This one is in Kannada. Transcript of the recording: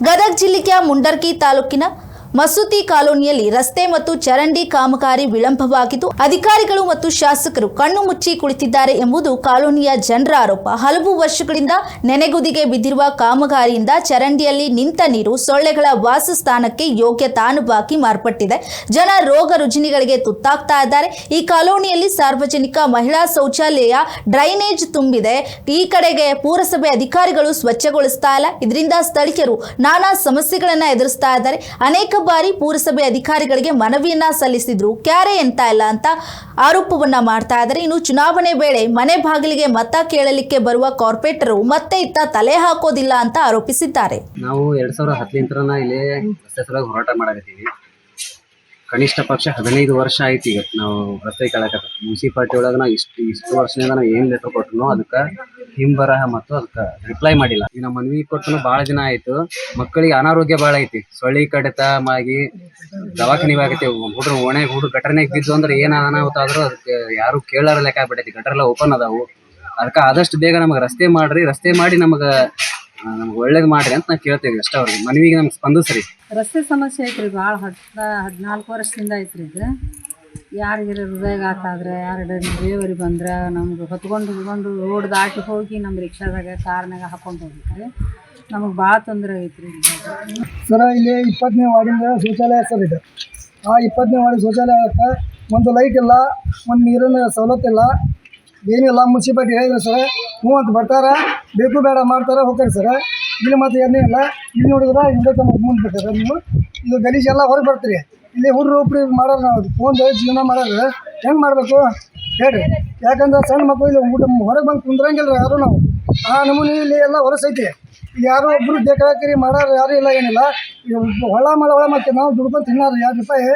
ಗದಗ ಜಿಲ್ಲೆಯ ಮುಂಡರ್ಕಿ ತಾಲೂಕಿನ ಮಸೂತಿ ಕಾಲೋನಿಯಲ್ಲಿ ರಸ್ತೆ ಮತ್ತು ಚರಂಡಿ ಕಾಮಗಾರಿ ವಿಳಂಬವಾಗಿದ್ದು, ಅಧಿಕಾರಿಗಳು ಮತ್ತು ಶಾಸಕರು ಕಣ್ಣು ಮುಚ್ಚಿ ಕುಳಿತಿದ್ದಾರೆ ಎಂಬುದು ಕಾಲೋನಿಯ ಜನರ ಆರೋಪ. ಹಲವು ವರ್ಷಗಳಿಂದ ನೆನೆಗುದಿಗೆ ಬಿದ್ದಿರುವ ಕಾಮಗಾರಿಯಿಂದ ಚರಂಡಿಯಲ್ಲಿ ನಿಂತ ನೀರು ಸೊಳ್ಳೆಗಳ ವಾಸಸ್ಥಾನಕ್ಕೆ ಯೋಗ್ಯ ತಾನುಬಾಕಿ ಮಾರ್ಪಟ್ಟಿದೆ. ಜನ ರೋಗ ರುಜಿನಿಗಳಿಗೆ ತುತ್ತಾಗ್ತಾ ಇದ್ದಾರೆ. ಈ ಕಾಲೋನಿಯಲ್ಲಿ ಸಾರ್ವಜನಿಕ ಮಹಿಳಾ ಶೌಚಾಲಯ ಡ್ರೈನೇಜ್ ತುಂಬಿದೆ. ಈ ಕಡೆಗೆ ಪುರಸಭೆ ಅಧಿಕಾರಿಗಳು ಸ್ವಚ್ಛಗೊಳಿಸ್ತಾ ಇಲ್ಲ. ಇದರಿಂದ ಸ್ಥಳೀಯರು ನಾನಾ ಸಮಸ್ಯೆಗಳನ್ನು ಎದುರಿಸ್ತಾ ಇದ್ದಾರೆ. ಅನೇಕ ಬಾರಿ ಪುರಸಭೆ ಅಧಿಕಾರಿಗಳಿಗೆ ಮನವಿಯನ್ನ ಸಲ್ಲಿಸಿದ್ರು. ಕ್ಯಾರೆ ಎಂತ ಇಲ್ಲ ಅಂತ ಆರೋಪವನ್ನ ಮಾಡ್ತಾ ಇದ್ದಾರೆ ಇನ್ನು ಚುನಾವಣೆ ವೇಳೆ ಮನೆ ಬಾಗಿಲಿಗೆ ಮತ ಕೇಳಲಿಕ್ಕೆ ಬರುವ ಕಾರ್ಪೊರೇಟರ್ ಮತ್ತೆ ಇತ್ತ ತಲೆ ಹಾಕೋದಿಲ್ಲ ಅಂತ ಆರೋಪಿಸಿದ್ದಾರೆ. ನಾವು ಎರಡ್ ಸಾವಿರದ ಹತ್ತಲಿಂತ್ರನ ಇಲ್ಲಿ ಹೋರಾಟ ಮಾಡಕತ್ತೀವಿ. ಕನಿಷ್ಠ ಪಕ್ಷ ಹದಿನೈದು ವರ್ಷ ಆಯ್ತು ಈಗ ನಾವು ರಸ್ತೆ ಕೆಳಕ ಮುನ್ಸಿಪಾಲ್ಟಿ ಒಳಗೆ ಇಷ್ಟು ಇಷ್ಟು ವರ್ಷದಿಂದ ನಾವು ಏನು ಲೆಟರ್ ಕೊಟ್ಟರು ಅದಕ್ಕೆ ಹಿಂಬರಹ ಮತ್ತು ಅದಕ್ಕೆ ರಿಪ್ಲೈ ಮಾಡಿಲ್ಲ. ಈಗ ನಮ್ಮ ಮನವಿ ಕೊಟ್ಟು ಭಾಳ ದಿನ ಆಯ್ತು. ಮಕ್ಕಳಿಗೆ ಅನಾರೋಗ್ಯ ಭಾಳ ಐತಿ. ಸೊಳ್ಳಿ ಕಡಿತ ಮಾಗಿ ದವಾಖಾನೆ ಆಗೈತಿ ಹುಡ್ರು ಒಣೆ ಹುಡುಗ ಗಟರ್ನಾಗ ಬಿದ್ದು ಅಂದ್ರೆ ಏನ ಅನಾಹುತ ಆದ್ರೂ ಅದಕ್ಕೆ ಯಾರು ಕೇಳಾರ ಲೆಕ್ಕ ಆಗ್ಬಿಟ್ಟೈತಿ. ಗಟರ್ ಎಲ್ಲ ಓಪನ್ ಅದಾವು. ಅದಕ್ಕೆ ಆದಷ್ಟು ಬೇಗ ನಮಗೆ ರಸ್ತೆ ಮಾಡ್ರಿ. ರಸ್ತೆ ಮಾಡಿ ನಮಗೆ ನಮ್ಗೆ ಒಳ್ಳೇದು ಮಾಡ್ರಿ ಅಂತ ನಾವು ಕೇಳ್ತೇವೆ ಅಷ್ಟೇ ಅವ್ರಿಗೆ. ಮನವಿಗೆ ನಮ್ಗೆ ಸ್ಪಂದಿಸ್ರಿ. ರಸ್ತೆ ಸಮಸ್ಯೆ ಐತ್ರಿ ಭಾಳ ಹದಿನಾಲ್ಕು ವರ್ಷದಿಂದ ಐತ್ರಿ ಇದು. ಯಾರಿಗಾರ ಹೃದಯಘಾತ ಆದರೆ ಯಾರು ಡ್ರೈವರಿ ಬಂದ್ರೆ, ನಮ್ಗೆ ಹೊತ್ಕೊಂಡು ಹೊತ್ಕೊಂಡು ರೋಡ್ ದಾಟಿ ಹೋಗಿ ನಮ್ಮ ರಿಕ್ಷಾದಾಗ ಕಾರ್ನಾಗ ಹಾಕೊಂಡು ಹೋಗ್ಬೇಕ್ರಿ ನಮಗೆ ಭಾಳ ತೊಂದರೆ ಐತ್ರಿ ರೀ ಸರ, ಇಲ್ಲಿ ಇಪ್ಪತ್ತನೇ ವಾರ್ಡಿಂದ ಶೌಚಾಲಯ ಸರ್ ಇದೆ. ಆ ಇಪ್ಪತ್ತನೇ ವಾರ್ಡ್ ಶೌಚಾಲಯಕ್ಕೆ ಒಂದು ಲೈಟ್ ಇಲ್ಲ, ಒಂದು ನೀರಿನ ಸವಲತ್ತಿಲ್ಲ ಏನಿಲ್ಲ, ಮುನ್ಸಿಪಾಲ್ಟಿ ಹೇಳಿದ್ರು ಸರ್, ಹ್ಞೂ ಅಂತ ಬರ್ತಾರೆ. ಬೇಕು ಬೇಡ ಮಾಡ್ತಾರೆ, ಹೋಗ್ತಾರೆ ಸರ್. ಇಲ್ಲಿ ಮತ್ತೆ ಏನೇ ಇಲ್ಲ ಇಲ್ಲಿ ನೋಡಿದ್ರೆ ಹಿಂದೆ ತಮ್ಮ ಮುಂದೆ ಬಿಡ್ತಾರೆ ನೀವು. ಇದು ಗಲೀಜೆಲ್ಲ ಹೊರಗೆ ಬರ್ತೀರಿ. ಇಲ್ಲಿ ಹುಡ್ರು ಒಬ್ರು ಮಾಡೋರು ನಾವು. ಫೋನ್ದು ಜೀವನ ಮಾಡೋರು ಹೆಂಗೆ ಮಾಡಬೇಕು? ಹೇಳ್ರಿ. ಯಾಕಂದ್ರೆ ಸಣ್ಣ ಮಕ್ಕಳು ಇಲ್ಲಿ ಊಟ ಹೊರಗೆ ಬಂದು ಕುಂದ್ರಂಗಿಲ್ಲ ಯಾರು ನಾವು. ಆ ನಮೂನಿ ಇಲ್ಲಿ ಎಲ್ಲ ಹೊರಸೈತಿ. ಯಾರೋ ಒಬ್ರು ಬೇಕಾಕಿರಿ ಮಾಡೋರು ಯಾರು ಇಲ್ಲ ಏನಿಲ್ಲ. ಹೊಳ ಮಳ ಹೊಳ ಮತ್ತೆ ನಾವು ದುಡ್ಕೊಂಡು ತಿನ್ನೋರು. ಎರಡು ರೂಪಾಯಿ?